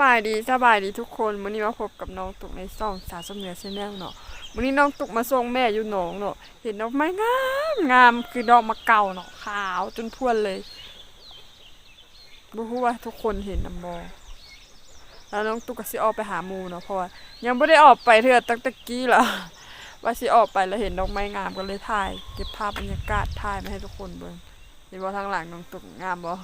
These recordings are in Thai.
บายดีสบายดีทุกคนวันนี้มาพบกับน้องตุกในซ่องสาสมเหนือชแนลเนาะวันนี้น้องตุกมาส่งแม่อยู่หนองเนาะเห็นดอกไม้งามงามคือดอกมะเก่าเนาะขาวจนพรวนเลยบ่ฮู้ว่าทุกคนเห็นนำบ่แล้วน้องตุกก็สิออกไปหาหมู่เนาะเพราะว่ายังบ่ได้ออกไปเทื่อตั้งแต่กี้ล่ะว่าสิออกไปแล้วเห็นดอกไม้งามก็เลยถ่าย เก็บภาพบรรยากาศถ่ายมาให้ทุกคนเบิ่งเห็นว่าทางหลังน้องตุกงามบ่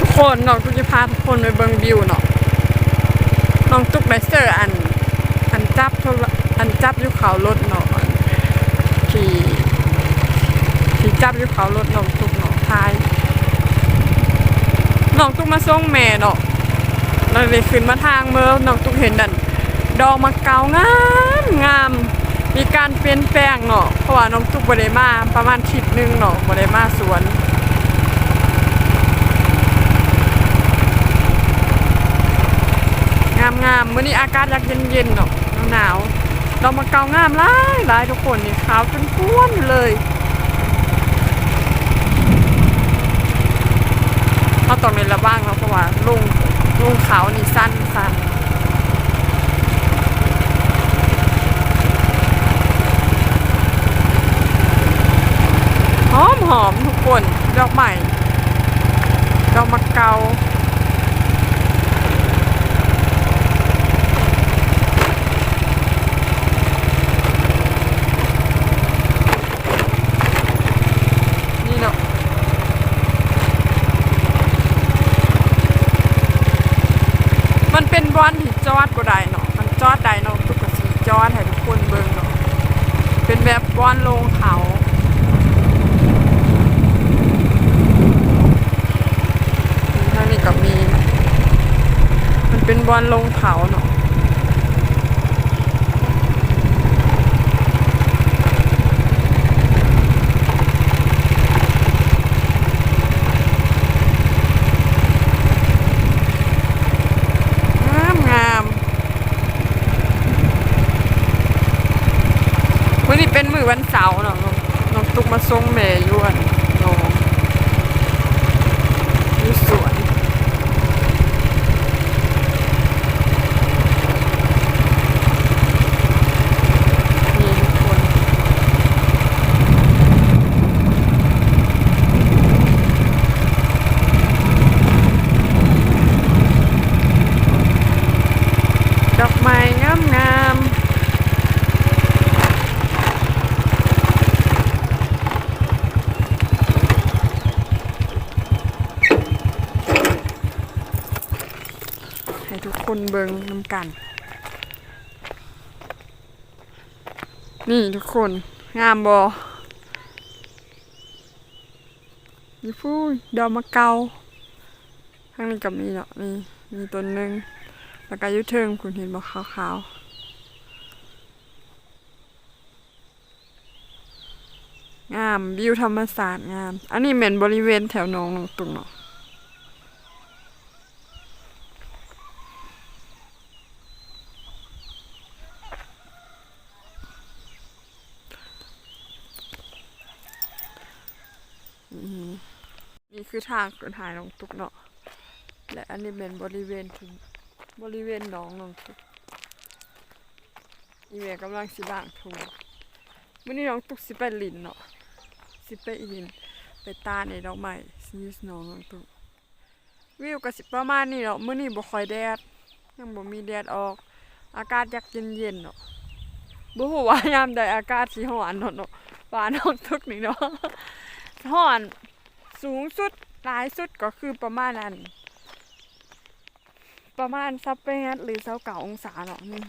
ทุก คนน้องตุกจะพาทุกคนไปเบิ่งวิวเนาะน้องตุ๊กไดเจอร์อัน อันจับทอันจับอยู่เขารถเนาะอันที่ที่จับอยู่เขารถน้องตุ๊กเนาะทายน้องตุ๊กมาส่งแม่เนาะเราเลยขึ้นมาทางเมื่อน้องตุ๊กเห็นดันดอกมะเกางามงาม มีการเปลี่ยนแปลงเนาะเพราะว่าน้องตุ๊กบ่ได้มาประมาณทิศนึงเนาะบ่ได้มาสวน งามงามๆมื้อนี้อากาศอยากเย็นๆเนาะหนาวๆดอกมะเกางามหลายหลายทุกคนนี่ขาวจนพ้วนเลยเขาต้องในระว่างเนาะเพราะว่าลุงลุงเขานี่สั้นสั้นหอมหอมทุกคนดอกใหม่ดอกมะเกา นี่เนาะมันเป็น บอลที่จอดบ่ได้เนาะมันจอดได้เนาะทุกคนสิจอดให้ทุกคนเบิ่งเนาะเป็นแบบบอลลงเขาทางนี้ก็มี มันเป็นบอลลงเขาเนาะ งามงามวันนี้เป็นมือวันเสาร์เนาะน้องน้องตุก มาส่งแม่อยวนน้องอยู่สวนนี่ทุกคนดอกไม้งามงาม ให้ทุกคนเบิ่งน้ำกัน นี่ทุกคน งามบอนี่พูดดอมะเกาข้างนี้ก็มีเนาะนี่มีต้นหนึ่งแล้วก็ยุเทิงคุณเห็นบ่ขาวๆงามวิวธรรมศาสตร์งาม อันนี้เหม็นบริเวณแถวหนองหนองตุงเนาะอืมนี่ คือทางคนหายหนองตุกเนาะ และอันนี้เป็นบริเวณที่บริเวณหนองหนองตุกอีเมกำลังสิล้างถูมื่อนี้น้องตุกสิไปลินเนาะ สิไปลินไปตาในดอกไม้สิยูสหนองหนองตุกวิวก็สิประมาณนี้เนาะมื่อนี้บ่ค่อยแดด ยังบ่มีแดดออก อากาศอยากเย็นๆเนาะบ่ฮู้ว่ายามใดอากาศสิร้อนเนาะเนาะฟ้าน้องตุกนี่เนาะร้อน สูงสุดหลายสุดก็คือประมาณนั้นประมาณซับแปดหรือเซาเก่าองศาเนาะนี่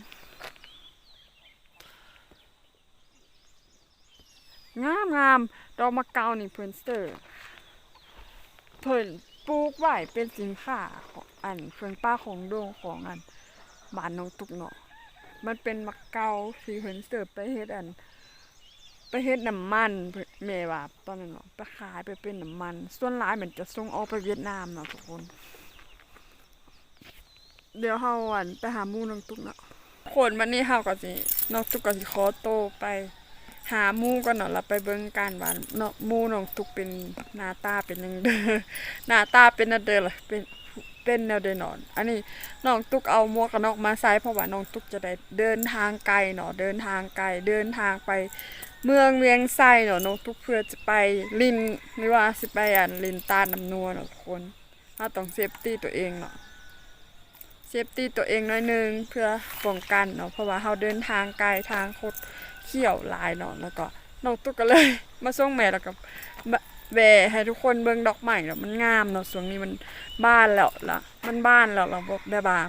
งามงามดอกมะเกานี่เพิ่นเสิร์เพิ่นปลูกไว้เป็นสินค้าของอันเครื่องป้าของโดงของอันบ้านน้องตุกเนาะมันเป็นมะเกาที่เพิ่นเสิร์ไปเฮ็ดอัน เฮ็ดน้ำมันเพิ่นแม่ว่าตอนนั้นเนาะไปขายไปเป็นน้ำมัน ส่วนหลายมันจะส่งออกไปเวียดนามเนาะทุกคน เดี๋ยวเฮาอันไปหาหมู่น้องตุ๊กเนาะคนวันนี้เฮาก็สิน้องตุ๊กก็สิขอโตไปหาหมู่ก่อนเนาะเราไปเบิ่งกันว่าเนาะหมู่น้องตุกเป็นหน้าตาเป็นจังเด้อหน้าตาเป็นอันเด้อล่ะเป็น เป็นแนวเดนอน อันนี้น้องตุกเอาหมวกกันน็อกมาใส่เพราะว่าน้องตุกจะได้เดินทางไกลเนาะเดินทางไกลเดินทางไป เมืองเวียงไส้เนาะน้องตุกเพื่อจะไปลินหรือว่าสิไปอันลินตาลน้ำนัวเนาะคนเราต้องเซฟตี้ตัวเองเนาะเซฟตี้ตัวเองหน้อยนึงเพื่อป้องกันเนาะเพราะว่าเราเดินทางไกลทางโคตรเขี่ยวลายเนาะแล้วก็น้องตุ๊กก็เลย มาส่งแม่แล้วก็บ แบให้ทุกคนเบิ่งดอกไม้แล้วมันงามเนาะช่วงนี้มันบ้านแล้วล่ะ มันบ้านแล้วเราบอกได้บ่า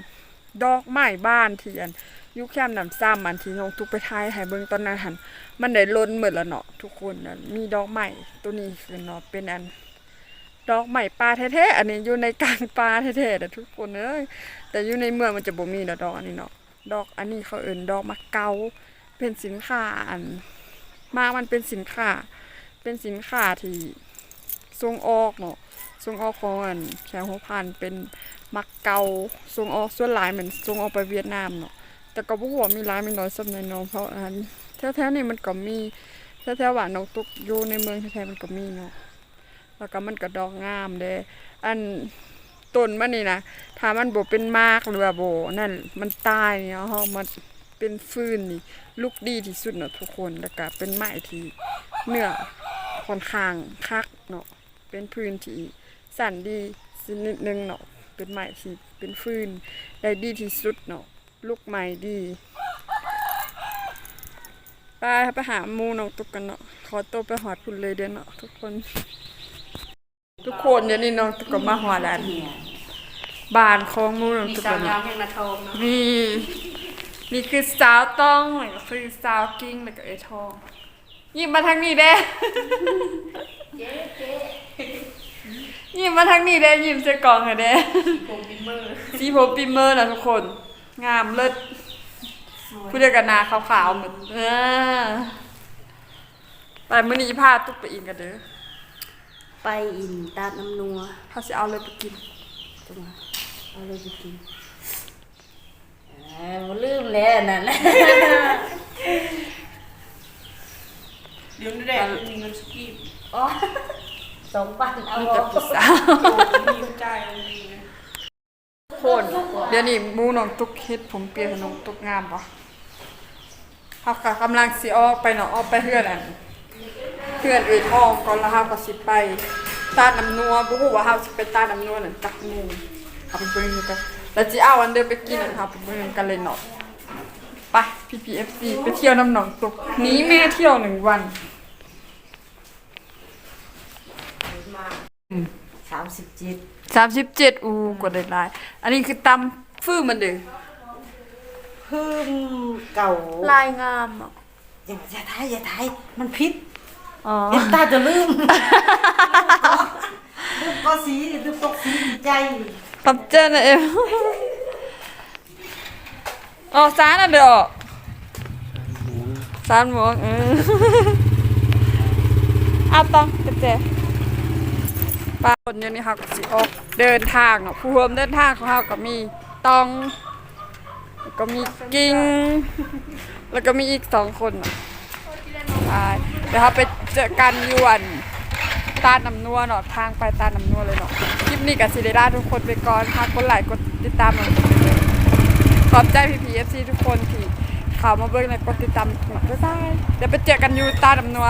ดอกไม้บ้านเที่อันยุคแคมน้ำซ้ำอันที่น้องตุ๊กไปถ่ายให้เบิ่งตอนนั้นหันมันได้ล้นหมดแล้วเนาะทุกคนนะมีดอกไม้ตัวนี้คือเนาะเป็นอันดอกไม้ป่าแท้ๆอันนี้อยู่ในกลางป่าแท้ๆแต่ทุกคนเอ้ยแต่อยู่ในเมืองมันจะบ่มีดอกดอกอันนี้เนาะดอกอันนี้เขาเอิ่นดอกมะเกาเป็นสินค้าอันมากมันเป็นสินค้าเป็นสินค้าที่ ส่งออกเนาะส่งออกของอันแขวหัวพันเป็นมักเกาส่งออกส่วนหลายเหมือนส่งออกไปเวียดนามเนาะแต่ก็บ่ฮู้ว่ามีหลายมีน้อยสำในเนาะเพราะอันแถวๆนี้มันก็มีแถวๆว่าน้องตุกอยู่ในเมืองแท้ๆมันก็มีเนาะแล้วก็มันก็ดอกงามเด้อันต้นมันนี่นะถ้ามันบ่เป็นมากหรือว่าบ่นั่นมันตายเนี่เฮามันเป็นฟืนนี่ลูกดีที่สุดเนาะทุกคนแล้วก็เป็นไม้ที่เนื้อค่อนข้างคักเนาะ เป็นพื้นที่สั่นดีสินิดนึงเนาะเป็นไม้ที่เป็นฟืนได้ดีที่สุดเนาะลูกไม้ดีไปไปหาหมูน้องตุกกันเนาะขอตัวไปหอดพุ่นเลยเด้อเนาะทุกคน ทุกคนเดี๋ยวนี้น้องตุกก็มาหอดแล้วบ้านของหมูน้องมีตุกสากัวนยาเนาะวแห่งนาทองเนาะนี่นี่คือสาวต้องแล้วก็คือสาวกิ้งแล้วก็ไอ้ทองยิ้มมาทางนี้เด้ เจ๊เจ๊ยิ้มมาทางนี้เด้ยิ้มใส่กล่องค่ะเด้ผมบิมเมอร์สีผมปิมเมอร์นะทุกคน งามเลิศผู้เดียวกันหนาขาวๆเหมือนเออไปมื้อนี้พาตุ๊กไปอินกันเด้อไปอินตาดน้ำนัวเขาสิเอาเลยไปกินจังหวะเอาเลยไปกินเอ้ยบ่ลืมแล้วนั่นแหละเดี๋ยวนี้แหละมีเงินสกี อ๋อสองปันเอามันบ่จะผู้สาวมีกระจายมีนะคนเดี๋ยวนี้หมูน้องตุ๊กเฮ็ดผมเปียกให้น้องตุ๊กงามปะเขาก็กำลังสิออกไปเนาะออกไปเฮือนอันเฮือนเอ่ยทองก่อนแล้วเฮาก็สิไปตาดน้ำนัวบ่ฮู้ว่าเฮาสิไปตาดน้ำนัวนั่นจักหมู่เอาไปเบิ่งดูกันแล้วสิเอาอันเดิมไปกินอันเฮาไปเบิ่งกันเลยเนาะไป PPFC ไปเที่ยวน้ำหนองตุ๊กหนีแม่เที่ยวหนึ่ งวันสามสิบเจ็ด37อูกว่าได้หลายอันนี้คือตำฟื้อมันเด้อเพิ่มเก่าลายงามอะอย่าอย่าทายอย่าทายมันพิษอ๋อเดี๋ยวตาจะลืมลืมก็สีลืมก็สีใจปับเจอนะเอ็มอ๋อสารอะเด้อสารหมวกเออเอาต้องไปเจป้า คนอยู่นี่เขาก็สิออกเดินทางเนาะผู้ร่วมเดินทางของเขาก็มีตองแล้วก็มีกิ้งแล้วก็มีอีกสองคนเนาะไปเดี๋ยวเขาไปเจอกันอยวนตาดน้ำนัวเนาะทางไปตาดน้ำนัวเลยเนาะคลิปนี้กับซีเดล่าทุกคนไปก่อนค่ะกดไลค์กดติดตามหน่อยขอบใจพีพีเอฟซีทุกคนที่เข้ามาเบิ่งและกดติดตามหน่อยบ๊ายบายเดี๋ยวไปเจอกันอยู่ตาดน้ำนัว